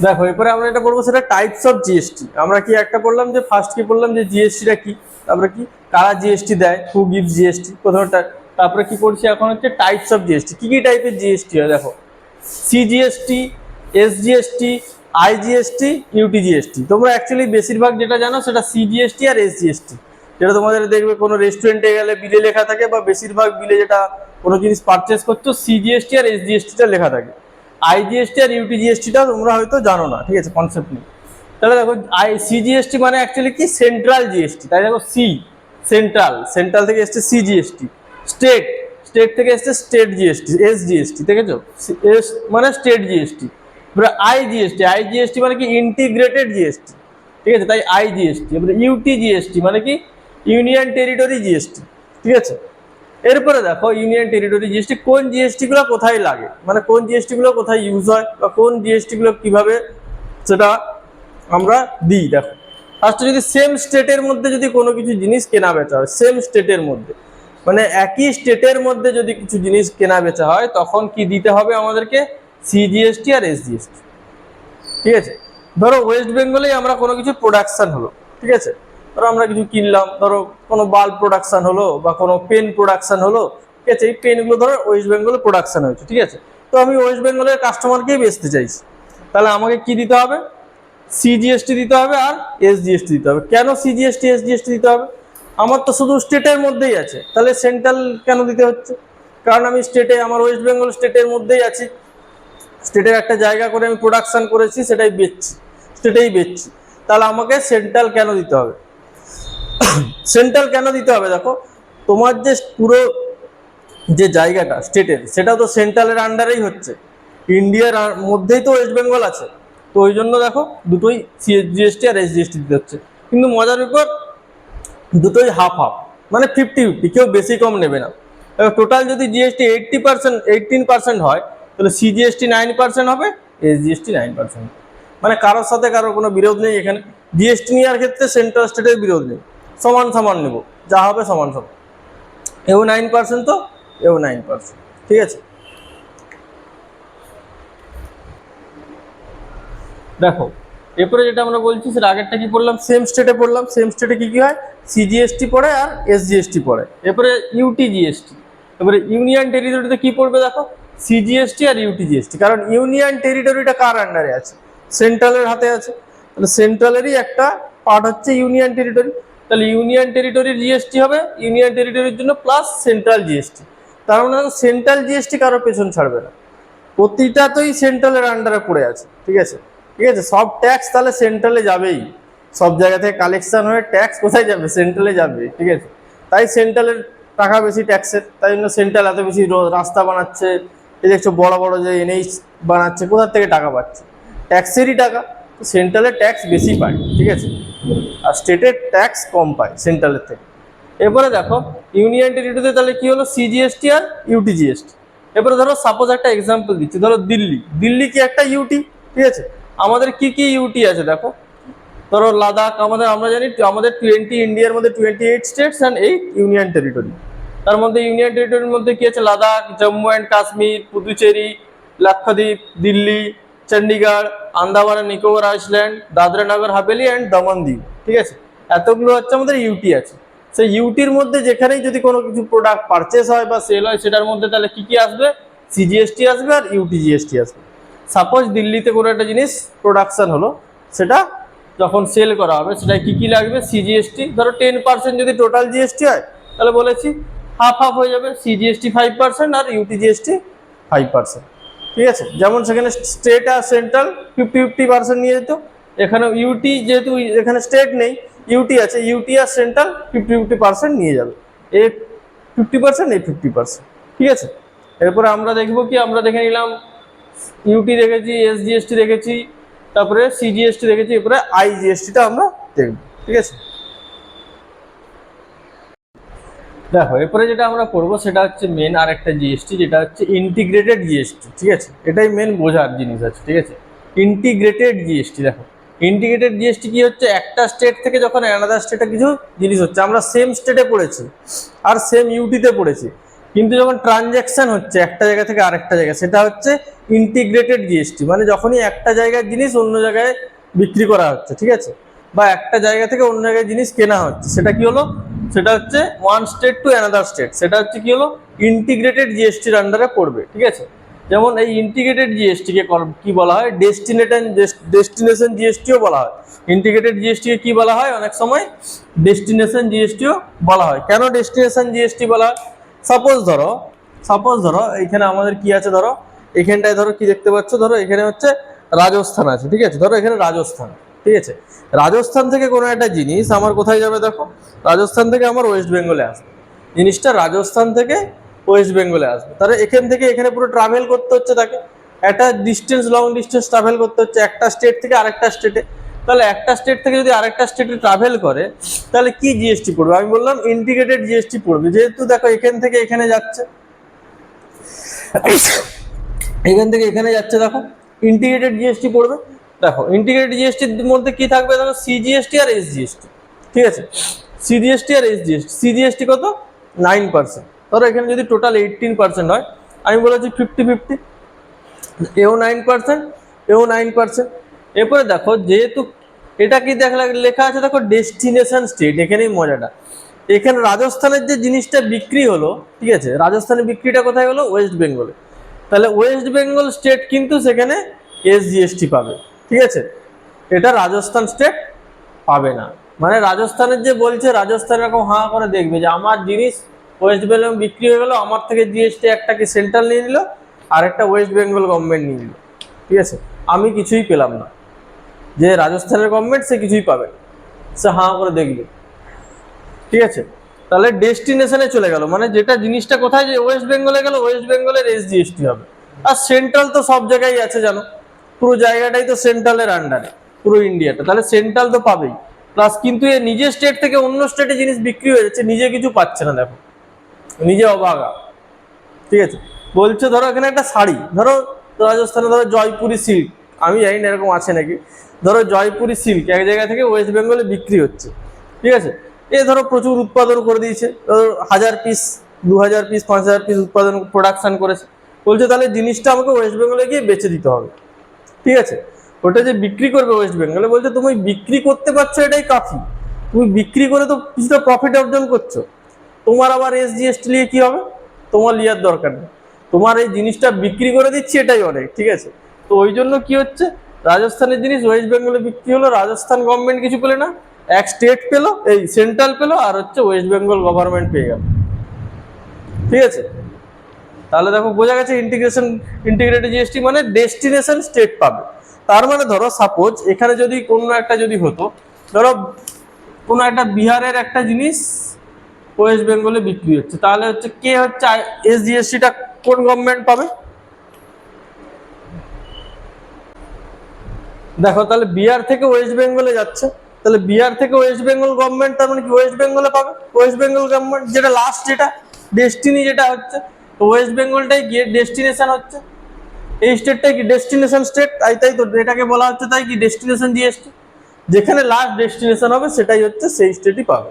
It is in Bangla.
দেখো এরপরে আমরা এটা পড়ব সেটা টাইপস অফ জিএসটি আমরা কি একটা পড়লাম যে ফার্স্ট কি পড়লাম যে জিএসটিটা কি তারপরে কি কারা জিএসটি দেয় হু গিভ জিএসটি প্রথমটা তারপরে কি পড়ছি এখন হচ্ছে টাইপস অফ জিএসটি কি কি টাইপের জিএসটি হয় দেখো সিজিএসটি এসজিএসটি আইজিএসটি ইউটিজিএসটি তোমরা অ্যাকচুয়ালি বেশিরভাগ যেটা জানো সেটা সিজিএসটি আর এসজিএসটি যেটা তোমাদের দেখবে কোনো রেস্টুরেন্টে গেলে বিলে লেখা থাকে বা বেশিরভাগ বিলে যেটা কোনো জিনিস পারচেস করছ সিজিএসটি আর এসজিএসটিটা লেখা থাকে আইজিএসটি আর ইউটিজিএসটিটা তোমরা হয়তো জানো না ঠিক আছে কনসেপ্ট নেই তাহলে দেখো আই সিজিএসটি মানে অ্যাকচুয়ালি কি সেন্ট্রাল জিএসটি তাই দেখো সি সেন্ট্রাল সেন্ট্রাল থেকে এসছে সিজিএসটি স্টেট স্টেট থেকে এসছে স্টেট জিএসটি এস জিএসটি দেখেছ এস মানে স্টেট জিএসটি এবারে আই জিএসটি আই জিএসটি মানে কি ইন্টিগ্রেটেড জিএসটি ঠিক আছে তাই আই জিএসটি এবারে ইউটি জিএসটি মানে কি ইউনিয়ন টেরিটরি জিএসটি ঠিক আছে এরপরে দেখো ইউনিয়ন টেরিটরি জিএসটি কোন জিএসটি গুলো কোথায় লাগে? মানে কোন জিএসটি গুলো কোথায় ইউজ হয় বা কোন জিএসটি গুলো কীভাবে সেটা আমরা দিই, দেখো। ফার্স্টে যদি সেম স্টেটের মধ্যে যদি কোনো কিছু জিনিস কেনা বেচা হয় সেম স্টেটের মধ্যে। মানে একই স্টেটের মধ্যে যদি কিছু জিনিস কেনা বেচা হয়, তখন কি দিতে হবে আমাদেরকে? সিজিএসটি আর এসজিএসটি ঠিক আছে? ধরো ওয়েস্ট বেঙ্গলেই আমরা কোনো কিছু প্রোডাকশন হলো, ঠিক আছে? ধরো আমরা কিছু কিনলাম, ধরো কোনো বাল্ব প্রোডাকশন হলো বা কোনো পেন প্রোডাকশন হলো, ঠিক আছে? এই পেনগুলো ধরো ওয়েস্ট বেঙ্গলে প্রোডাকশন হয়েছে, ঠিক আছে? তো আমি ওয়েস্ট বেঙ্গলের কাস্টমারকেই বেচতে চাইছি? তাহলে আমাকে কি দিতে হবে? সিজিএসটি দিতে হবে আর এসজিএসটি দিতে হবে। কেন সিজিএসটি এসজিএসটি দিতে হবে? আমার তো শুধু স্টেটের মধ্যেই আছে। তাহলে সেন্ট্রাল কেন দিতে হচ্ছে? কারণ আমি স্টেটে আমার ওয়েস্ট বেঙ্গল স্টেটের মধ্যেই আছি। স্টেটের একটা জায়গা করে আমি প্রোডাকশান করেছি, সেটাই বেচছি। স্টেটেই বেচছি। তাহলে আমাকে সেন্ট্রাল কেন দিতে হবে? সেন্ট্রাল কেন দিতে হবে দেখো? তোমার যে পুরো যে জায়গাটা, স্টেটের, সেটা তো সেন্ট্রালের আন্ডারেই হচ্ছে। ইন্ডিয়ার মধ্যেই তো ওয়েস্ট বেঙ্গল আছে। তো ওই জন্য দেখো, দুটোই জিএসটি আর এসজিএসটি দিতে হচ্ছে। কিন্তু মজার ব্যাপার, দুটোই হাফ হাফ মানে ফিফটি ফিফটি কেউ বেশি কম নেবে না। এবার টোটাল যদি GST eighty percent eighteen percent হয়, তাহলে সিজিএসটি নাইন পার্সেন্ট হবে এসজিএসটি নাইন পার্সেন্ট মানে কারোর সাথে কারোর কোনো বিরোধ নেই এখানে। জিএসটি নেওয়ার ক্ষেত্রে সেন্ট্রাল স্টেটের বিরোধ নেই। সমান সমান নেব। যা হবে সমান সমান। এও নাইন পার্সেন্ট তো, এও নাইন পার্সেন্ট ঠিক আছে? দেখো, এরপরে যেটা আমরা বলছি, সেটা আগেরটা কি পড়লাম সেম স্টেটে পড়লাম। সেম স্টেটে কি কি হয়? সিজিএসটি পড়ে আর এসজিএসটি পড়ে। এরপরে ইউটি জিএসটি এবারে ইউনিয়ন টেরিটরিতে কি পড়বে দেখো? সিজিএসটি আর ইউটি জিএসটি কারণ ইউনিয়ন টেরিটরিটা কার আন্ডারে আছে? সেন্ট্রালের হাতে আছে। তাহলে সেন্ট্রালেরই একটা পার্ট হচ্ছে ইউনিয়ন টেরিটরি তাহলে ইউনিয়ন টেরিটরির জিএসটি হবে, ইউনিয়ন টেরিটরির জন্য প্লাস সেন্ট্রাল জিএসটি। তার মানে সেন্ট্রাল জিএসটি কারোর পেছন ছাড়বে না। প্রতিটা তোই সেন্ট্রালের আন্ডারে পড়ে আছে, ঠিক আছে? ঠিক আছে, সব ট্যাক্স তাহলে সেন্ট্রালে যাবেই। সব জায়গা থেকে কালেকশন হয়ে ট্যাক্স কোথায় যাবে? সেন্ট্রালে যাবে, ঠিক আছে? তাই সেন্ট্রালের টাকা বেশি ট্যাক্সের তাই জন্য সেন্ট্রাল এত বেশি রাস্তা বানাচ্ছে। এই দেখছ, বড় বড় যে এনএইচ বানাচ্ছে, কোথার থেকে টাকা পাচ্ছে? ট্যাক্সেরই টাকা, তো সেন্ট্রালের ট্যাক্স বেশি পায়, ঠিক আছে? আর স্টেটের ট্যাক্স কম পায় সেন্ট্রালের থেকে। এরপরে দেখো ইউনিয়ন টেরিটরিতে তাহলে কি হলো? সিজিএসটি আর ইউটিজিএসটি এরপরে ধরো সাপোজ একটা এক্সাম্পল দিচ্ছি, ধরো দিল্লি। দিল্লি কি একটা ইউটি ঠিক আছে? আমাদের কি কি ইউটি আছে দেখো? ধরো লাদাখ, আমাদের, আমরা জানি আমাদের টোয়েন্টি ইন্ডিয়ার মধ্যে twenty eight states and eight union territory তার মধ্যে ইউনিয়ন টেরিটরির মধ্যে কি আছে? Ladakh, Jammu and Kashmir, Puducherry, Lakshadweep, Delhi. Chandigarh Andaman Nicobar island, Dadra Nagar, Haveli and Daman Diu ঠিক আছে? এতগুলো হচ্ছে আমাদের ইউটি আছে। সেই ইউটির মধ্যে যেখানেই যদি কোনো কিছু প্রোডাক্ট পারচেস হয় বা সেল হয়, সেটার মধ্যে তাহলে কি কি আসবে? সিজিএসটি আসবে আর ইউটি জিএসটি আসবে। সাপোজ দিল্লিতে কোনো একটা জিনিস প্রোডাকশান হলো, সেটা যখন সেল করা হবে, সেটায় কি কি লাগবে? সিজিএসটি ধরো টেন পার্সেন্ট যদি টোটাল জিএসটি হয়, তাহলে বলেছি হাফ হাফ হয়ে যাবে সিজিএসটি ফাইভ পার্সেন্ট আর ইউটি জিএসটি ফাইভ পার্সেন্ট ঠিক আছে? যেমন সেখানে স্টেট আর সেন্ট্রাল ফিফটি ফিফটি পার্সেন্ট নিয়ে যেত। এখানে ইউটি যেহেতু এখানে স্টেট নেই ইউটি আছে ইউটি আর সেন্ট্রাল ফিফটি ফিফটি পার্সেন্ট নিয়ে যাবে। এ ফিফটি পার্সেন্ট এই ফিফটি পার্সেন্ট ঠিক আছে? এরপরে আমরা দেখব কি, আমরা দেখে নিলাম ইউটি দেখেছি এসজিএসটি দেখেছি, তারপরে সিজিএসটি দেখেছি, এরপরে আইজিএসটিটা আমরা দেখব। ঠিক আছে? দেখো, এরপরে যেটা আমরা করব সেটা হচ্ছে মেন আর একটা জিএসটি যেটা হচ্ছে ইন্টিগ্রেটেড জিএসটি ঠিক আছে? এটাই মেন বোঝার জিনিস আছে, ঠিক আছে? ইন্টিগ্রেটেড জিএসটি দেখো। ইন্টিগ্রেটেড জিএসটি কি হচ্ছে? একটা স্টেট থেকে যখন অ্যানাদার স্টেটে কিছু জিনিস হচ্ছে। আমরা সেম স্টেটে পড়েছি, আর সেম ইউটিতে পড়েছি। কিন্তু যখন ট্রানজ্যাকশন হচ্ছে, একটা জায়গা থেকে আরেকটা জায়গা, সেটা হচ্ছে ইন্টিগ্রেটেড জিএসটি মানে যখনই একটা জায়গার জিনিস অন্য জায়গায় বিক্রি করা হচ্ছে, ঠিক আছে? বা একটা জায়গা থেকে অন্য জায়গায় জিনিস কেনা হচ্ছে, সেটা কি হলো? সেটা হচ্ছে one state to another state সেটা হচ্ছে কি হলো? ইন্টিগ্রেটেড জিএসটির আন্ডারে পড়বে, ঠিক আছে? যেমন এই ইন্টিগ্রেটেড জিএসটিকে কি বলা হয়? ডেস্টিনেশন ডেস্টিনেশন জিএসটিও বলা হয়। ইন্টিগ্রেটেড জিএসটিকে কি বলা হয়? অনেক সময় ডেস্টিনেশন জিএসটিও বলা হয়। কেন ডেস্টিনেশন জিএসটি বলা হয়? সাপোজ ধরো সাপোজ ধরো এখানে আমাদের কি আছে ধরো? এখানটায় ধরো কি দেখতে পাচ্ছ? ধরো এখানে হচ্ছে রাজস্থান আছে, ঠিক আছে? ধরো এখানে রাজস্থান। ঠিক আছে? রাজস্থান থেকে কোনো একটা জিনিস আমার কোথায় যাবে দেখো? রাজস্থান থেকে আমার ওয়েস্ট বেঙ্গলে আসবে। জিনিসটা রাজস্থান থেকে ওয়েস্ট বেঙ্গলে আসবে। তাহলে এখান থেকে এখানে পুরো ট্রাভেল করতে হচ্ছে তাকে। একটা ডিস্টেন্স লং ডিস্টেন্স ট্রাভেল করতে হচ্ছে একটা স্টেট থেকে আরেকটা স্টেটে তাহলে একটা স্টেট থেকে যদি আরেকটা স্টেটে ট্রাভেল করে, তাহলে কি জিএসটি পড়বে? আমি বললাম ইন্টিগ্রেটেড জিএসটি পড়বে। যেহেতু দেখো এখান থেকে এখানে যাচ্ছে। এখান থেকে এখানে যাচ্ছে দেখো। ইন্টিগ্রেটেড জিএসটি পড়বে। দেখো ইন্টিগ্রেটেড জিএসটির মধ্যে কি থাকবে? দেখো সিজিএসটি আর এসজিএসটি ঠিক আছে? সিজিএসটি আর এসজিএসটি সিজিএসটি কত? নাইন পার্সেন্ট ধরো, এখানে যদি টোটাল এইটিন পার্সেন্ট হয়, আমি বলেছি ফিফটি ফিফটি এও নাইন পার্সেন্ট এও নাইন পার্সেন্ট এরপরে দেখো, যেহেতু এটা কি দেখা লেখা আছে, দেখো ডেস্টিনেশন স্টেট এখানেই মজাটা। এখানে রাজস্থানের যে জিনিসটা বিক্রি হলো, ঠিক আছে? রাজস্থানের বিক্রিটা কোথায় হলো? ওয়েস্ট বেঙ্গলে তাহলে ওয়েস্ট বেঙ্গল স্টেট কিন্তু সেখানে এসজিএসটি পাবে। ঠিক আছে? এটা রাজস্থান স্টেট পাবে না। মানে রাজস্থানের যে বলছে, রাজস্থান এরকম হাঁ করে দেখবে যে আমার জিনিস ওয়েস্ট বেঙ্গল বিক্রি হয়ে গেলো, আমার থেকে জিএসটি একটা কি সেন্ট্রাল নিয়ে নিল, আর একটা ওয়েস্ট বেঙ্গল গভর্নমেন্ট নিয়ে নিল। ঠিক আছে? আমি কিছুই পেলাম না। যে রাজস্থানের গভর্নমেন্ট সে কিছুই পাবে। সে হাঁ করে দেখবে। ঠিক আছে? তাহলে ডেস্টিনেশনে চলে গেল। মানে যেটা জিনিসটা কোথায় যে ওয়েস্ট বেঙ্গলে গেল ওয়েস্ট বেঙ্গলের এসজিএসটি হবে। আর সেন্ট্রাল তো সব জায়গায় আছে জানো। পুরো জায়গাটাই তো সেন্ট্রালের আন্ডারে পুরো ইন্ডিয়াটা তাহলে সেন্ট্রাল তো পাবেই। প্লাস কিন্তু এ নিজের স্টেট থেকে অন্য স্টেটে জিনিস বিক্রি হয়ে যাচ্ছে, নিজে কিছু পাচ্ছে না, দেখো। নিজে অবাগা। ঠিক আছে? বলছে, ধরো এখানে একটা শাড়ি, ধরো রাজস্থানে ধরো জয়পুরি সিল্ক আমি জানি না এরকম আছে নাকি। ধরো জয়পুরি সিল্ক এক জায়গা থেকে ওয়েস্ট বেঙ্গলে বিক্রি হচ্ছে। ঠিক আছে? এ ধরো প্রচুর উৎপাদন করে দিয়েছে। ধরো হাজার পিস দু হাজার পিস পাঁচ হাজার পিস উৎপাদন প্রোডাকশান করেছে। বলছে, তাহলে জিনিসটা আমাকে ওয়েস্ট বেঙ্গলে গিয়ে বেচে দিতে হবে। ঠিক আছে? ওটা যে বিক্রি করবে ওয়েস্ট বেঙ্গলে বলছে, তুমি বিক্রি করতে পারছ, এটাই কাফি তুমি বিক্রি করে তো কিছুটা প্রফিট অর্জন করছ। তোমার আবার এস জিএসটি নিয়ে কি হবে? তোমার লিয়ার দরকার নেই। তোমার এই জিনিসটা বিক্রি করে দিচ্ছি, এটাই অনেক, ঠিক আছে? তো ওই জন্য কি হচ্ছে? রাজস্থানের জিনিস ওয়েস্ট বেঙ্গলে বিক্রি হলো, রাজস্থান গভর্নমেন্ট কিছু পেলে না, এক স্টেট পেল, এই সেন্ট্রাল পেল, আর হচ্ছে ওয়েস্ট বেঙ্গল গভর্নমেন্ট পেয়ে গেল। ঠিক আছে? তাহলে দেখো বোঝা গেছে ইন্টিগ্রেশন ইন্টিগ্রেটেড জিএসটি মানে ডেস্টিনেশন স্টেট পাবে। তার মানে ধরো সাপোজ এখানে যদি কোনো একটা যদি হতো, ধরো কোনো একটা বিহারের একটা জিনিস ওয়েস্ট বেঙ্গলে বিক্রি হচ্ছে, তাহলে হচ্ছে কে হচ্ছে এস জিএসটিটা কোন গভর্নমেন্ট পাবে? দেখো তাহলে বিহার থেকে ওয়েস্ট বেঙ্গলে যাচ্ছে, তাহলে বিহার থেকে ওয়েস্ট বেঙ্গল গভর্নমেন্ট তার মানে কি ওয়েস্ট বেঙ্গলে পাবে? ওয়েস্ট বেঙ্গল গভর্নমেন্ট যেটা লাস্ট যেটা ডেস্টিনি যেটা হচ্ছে তো ওয়েস্ট বেঙ্গলটাই গিয়ে ডেস্টিনেশন হচ্ছে। এই স্টেটটাই কি ডেস্টিনেশন স্টেট তাই তাই তো, এটাকে বলা হচ্ছে তাই কি ডেস্টিনেশন দিয়ে এসছে। যেখানে লাস্ট ডেস্টিনেশন হবে, সেটাই হচ্ছে সেই স্টেটই পাবে।